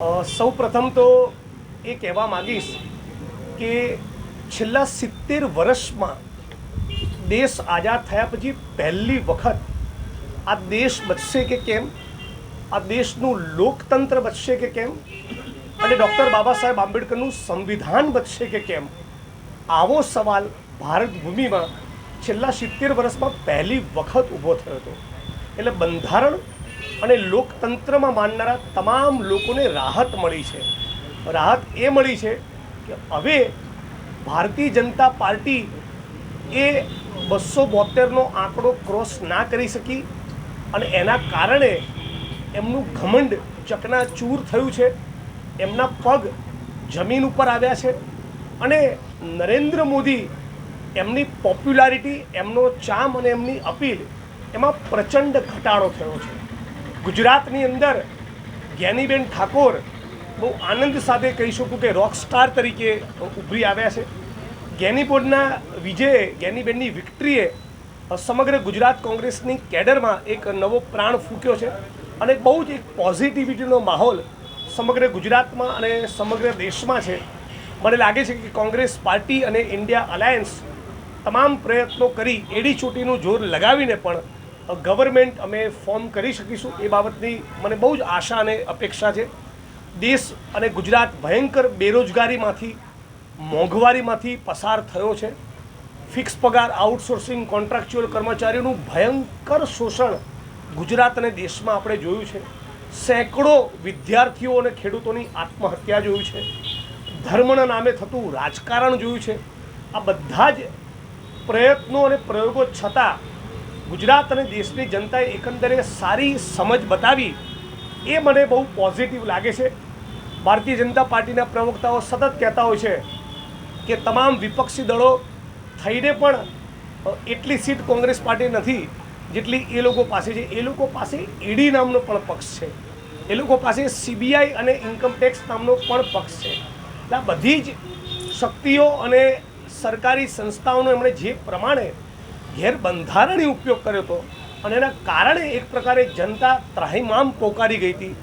સૌ પ્રથમ તો એ કહેવા માંગીશ કે છેલ્લા સિત્તેર વર્ષમાં દેશ આઝાદ થયા પછી પહેલી વખત આ દેશ બચશે કે કેમ? આ દેશનું લોકતંત્ર બચશે કે કેમ? અને ડૉક્ટર બાબા સાહેબ આંબેડકરનું સંવિધાન બચશે કે કેમ? આવો સવાલ ભારત ભૂમિમાં છેલ્લા સિત્તેર વર્ષમાં પહેલી વખત ઊભો થયો હતો. એટલે બંધારણ અને લોકતંત્રમાં માનનારા તમામ લોકોને રાહત મળી છે. રાહત એ મળી છે કે હવે ભારતીય જનતા પાર્ટી એ બસો બોતેરનો આંકડો ક્રોસ ના કરી શકી અને એના કારણે એમનું ઘમંડ ચકનાચૂર થયું છે. એમના પગ જમીન ઉપર આવ્યા છે અને નરેન્દ્ર મોદી એમની પોપ્યુલારિટી, એમનો ચામ અને એમની અપીલ એમાં પ્રચંડ ઘટાડો થયો છે. ગુજરાતની અંદર જ્ઞાનીબેન ઠાકોર બહુ આનંદ સાથે કહી શકું કે રોક સ્ટાર તરીકે ઉભરી આવ્યા છે. જ્ઞાનીબોર્ડના વિજયે જ્ઞાનીબેનની વિક્ટરીએ સમગ્ર ગુજરાત કોંગ્રેસની કેડરમાં એક નવો પ્રાણ ફૂક્યો છે અને બહુ જ એક પોઝિટિવિટીનો માહોલ સમગ્ર ગુજરાતમાં અને સમગ્ર દેશમાં છે. મને લાગે છે કે કોંગ્રેસ પાર્ટી અને ઇન્ડિયા અલાયન્સ તમામ પ્રયત્નો કરી એડી ચોટીનું જોર લગાવીને પણ ગવર્મેન્ટ અમે ફોર્મ કરી શકીશું એ બાબતની મને બહુ જ આશા અને અપેક્ષા છે. દેશ અને ગુજરાત ભયંકર બેરોજગારીમાંથી, મોંઘવારીમાંથી પસાર થયો છે. ફિક્સ પગાર આઉટસોર્સિંગ કોન્ટ્રાક્ચ્યુઅલ કર્મચારીઓનું ભયંકર શોષણ ગુજરાત અને દેશમાં આપણે જોયું છે. સેંકડો વિદ્યાર્થીઓ અને ખેડૂતોની આત્મહત્યા જોયું છે. ધર્મના નામે થતું રાજકારણ જોયું છે. આ બધા જ પ્રયત્નો અને પ્રયોગો છતાં ગુજરાત અને દેશની જનતાએ એકંદરે સારી સમજ બતાવી એ મને બહુ પોઝિટિવ લાગે છે. ભારતીય જનતા પાર્ટીના પ્રવક્તાઓ સતત કહેતા હોય છે કે તમામ વિપક્ષી દળો થઈને પણ એટલી સીટ કોંગ્રેસ પાર્ટી નથી જેટલી એ લોકો પાસે છે. એ લોકો પાસે ઈડી નામનો પણ પક્ષ છે. એ લોકો પાસે સીબીઆઈ અને ઇન્કમટેક્સ નામનો પણ પક્ષ છે. એટલે બધી જ શક્તિઓ અને સરકારી સંસ્થાઓનો એમણે જે પ્રમાણે ગેરબંધારણીય ઉપયોગ કર્યો હતો. અને એના કારણે એક પ્રકારે જનતા ત્રાહિમામ પોકારી ગઈ હતી.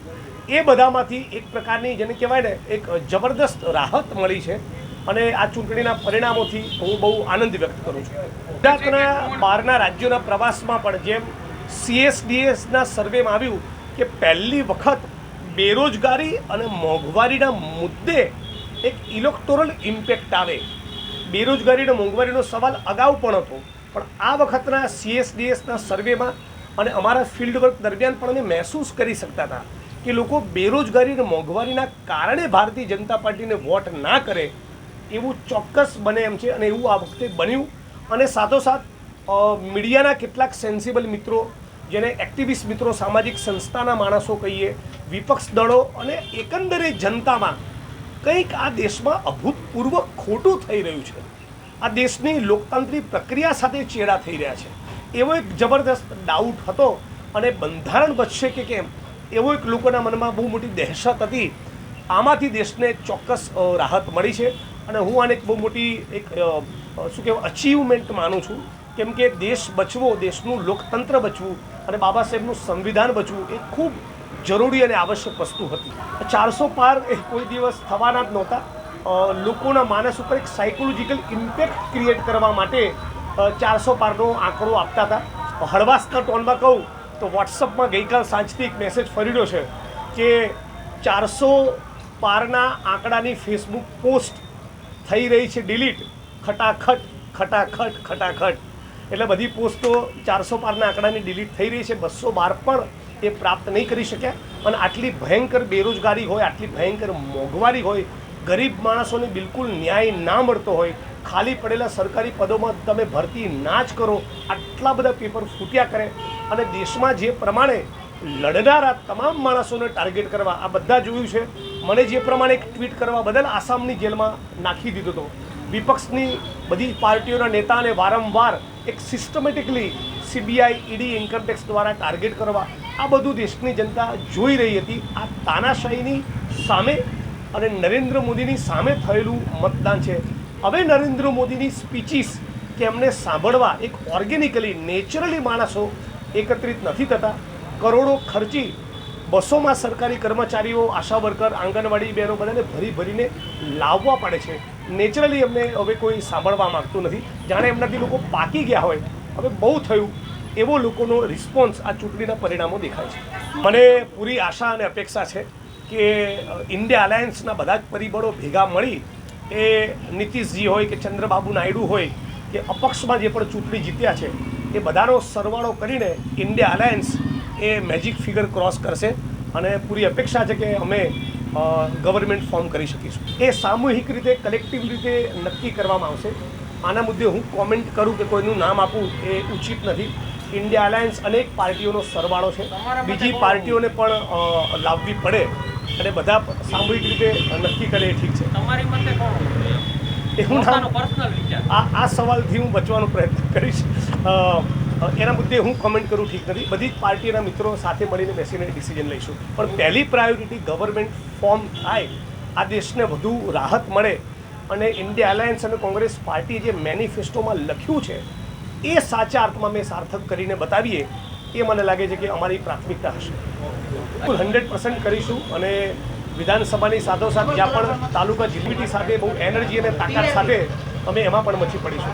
એ બધામાંથી એક પ્રકારની જેને કહેવાય ને, એક જબરદસ્ત રાહત મળી છે. અને આ ચૂંટણીના પરિણામોથી હું બહુ આનંદ વ્યક્ત કરું છું. ગુજરાતના બહારના રાજ્યોના પ્રવાસમાં પણ જેમ સીએસડીએસના સર્વેમાં આવ્યું કે પહેલી વખત બેરોજગારી અને મોંઘવારીના મુદ્દે એક ઇલેક્ટોરલ ઇમ્પેક્ટ આવે. બેરોજગારી અને મોંઘવારીનો સવાલ અગાઉ પણ હતો. પણ આ વખતના સીએસડીએસના સર્વેમાં અને અમારા ફિલ્ડ વર્ક દરમિયાન પણ અમે મહેસૂસ કરી શકતા હતા કે લોકો બેરોજગારી અને મોંઘવારીના કારણે ભારતીય જનતા પાર્ટીને વોટ ના કરે એવું ચોક્કસ બને એમ છે અને એવું આ વખતે બન્યું. અને સાથોસાથ મીડિયાના કેટલાક સેન્સિબલ મિત્રો, જેને એક્ટિવિસ્ટ મિત્રો, સામાજિક સંસ્થાના માણસો કહીએ, વિપક્ષ દળો અને એકંદરે જનતામાં કંઈક આ દેશમાં અભૂતપૂર્વ ખોટું થઈ રહ્યું છે. આ દેશની લોકતાંત્રિક પ્રક્રિયા સાથે ચેડા થઈ રહ્યા છે. એવો એક જબરદસ્ત ડાઉટ હતો અને બંધારણ બચશે કે કેમ, એવો એક લોકોના મનમાં બહુ મોટી દહેશત હતી. આમાંથી દેશને ચોક્કસ રાહત મળી છે અને હું આને એક બહુ મોટી એક શું કહેવાય અચીવમેન્ટ માનું છું. કેમ કે દેશ બચવો, દેશનું લોકતંત્ર બચવું અને બાબા સાહેબનું સંવિધાન બચવું એ ખૂબ જરૂરી અને આવશ્યક વસ્તુ હતી. ચારસો પાર એ કોઈ દિવસ થવાના જ નહોતા. લોકોના માનસ ઉપર એક સાયકોલોજીકલ ઇમ્પેક્ટ ક્રિએટ કરવા માટે ચારસો પારનો આંકડો આપતા હતા. હળવાશના ટોનમાં કહું તો વોટ્સઅપમાં ગઈકાલ સાંજથી એક મેસેજ ફરીડ્યો છે કે ચારસો પારના આંકડાની ફેસબુક પોસ્ટ થઈ રહી છે ડિલીટ ખટાખટ ખટાખટ ખટાખટ. એટલે બધી પોસ્ટો ચારસો પારના આંકડાની ડિલીટ થઈ રહી છે. બસો બાર પણ એ પ્રાપ્ત નહીં કરી શક્યા. અને આટલી ભયંકર બેરોજગારી હોય, આટલી ભયંકર મોંઘવારી હોય ગરીબ માણસોને બિલકુલ ન્યાય ના મળતો હોય, ખાલી પડેલા સરકારી પદોમાં તમે ભરતી ના જ કરો, આટલા બધા પેપર ફૂટ્યા કરે. અને દેશમાં જે પ્રમાણે લડનારા તમામ માણસોને ટાર્ગેટ કરવા, આ બધા જોયું છે. મને જે પ્રમાણે એક ટ્વીટ કરવા બદલ આસામની જેલમાં નાખી દીધો હતો. વિપક્ષની બધી પાર્ટીઓના નેતાને વારંવાર એક systematically CBI ED income tax દ્વારા ટાર્ગેટ કરવા, આ બધું દેશની જનતા જોઈ રહી હતી. આ તાનાશાહીની સામે અને નરેન્દ્ર મોદીની સામે થયેલું મતદાન છે. હવે નરેન્દ્ર મોદીની સ્પીચીસ કે એમને સાંભળવા એક ઓર્ગેનિકલી નેચરલી માણસો એકત્રિત નથી થતા. કરોડો ખર્ચી બસોમાં સરકારી કર્મચારીઓ, આશા વર્કર, આંગણવાડી બહેનો બધાને ભરી ભરીને લાવવા પડે છે. નેચરલી એમને હવે કોઈ સાંભળવા માગતું નથી. જાણે એમનાથી લોકો પાકી ગયા હોય. હવે બહુ થયું. એવો લોકોનો રિસ્પોન્સ આ ચૂંટણીના પરિણામો દેખાય છે. મને પૂરી આશા અને અપેક્ષા છે કે ઇન્ડિયા અલાયન્સના બધા જ પરિબળો ભેગા મળી એ નીતિશજી હોય કે ચંદ્રબાબુ નાયડુ હોય કે અપક્ષમાં જે પણ ચૂંટણી જીત્યા છે એ બધાનો સરવાળો કરીને ઇન્ડિયા અલાયન્સ એ મેજિક ફિગર ક્રોસ કરશે અને પૂરી અપેક્ષા છે કે અમે ગવર્મેન્ટ ફોર્મ કરી શકીશું. એ સામૂહિક રીતે કલેક્ટિવ રીતે નક્કી કરવામાં આવશે. આના મુદ્દે હું કોમેન્ટ કરું કે કોઈનું નામ આપું એ ઉચિત નથી. ઇન્ડિયા અલાયન્સ અનેક પાર્ટીઓનો સરવાળો છે. બીજી પાર્ટીઓને પણ લાવવી પડે. અને બધા સામૂહિક રીતે નક્કી કરે એ ઠીક છે. તમારી મતે કોણ એ હું આ આ સવાલથી હું બચવાનો પ્રયત્ન કરીશ. એના મુદ્દે હું કમેન્ટ કરું ઠીક નથી. બધી જ પાર્ટીના મિત્રો સાથે મળીને બેસીને ડિસિઝન લઈશું. પણ પહેલી પ્રાયોરિટી ગવર્મેન્ટ ફોર્મ થાય આ દેશને વધુ રાહત મળે અને ઇન્ડિયા અલાયન્સ અને કોંગ્રેસ પાર્ટી જે મેનિફેસ્ટોમાં લખ્યું છે એ સાચા અર્થમાં મેં સાર્થક કરીને બતાવીએ એ મને લાગે છે કે અમારી પ્રાથમિકતા હશે. હંડ્રેડ પર્સન્ટ કરીશું અને વિધાનસભાની સાથોસાથ જ્યાં પણ તાલુકા જીલીટી સાથે બહુ એનર્જી અને તાકાત સાથે અમે એમાં પણ મચી પડીશું.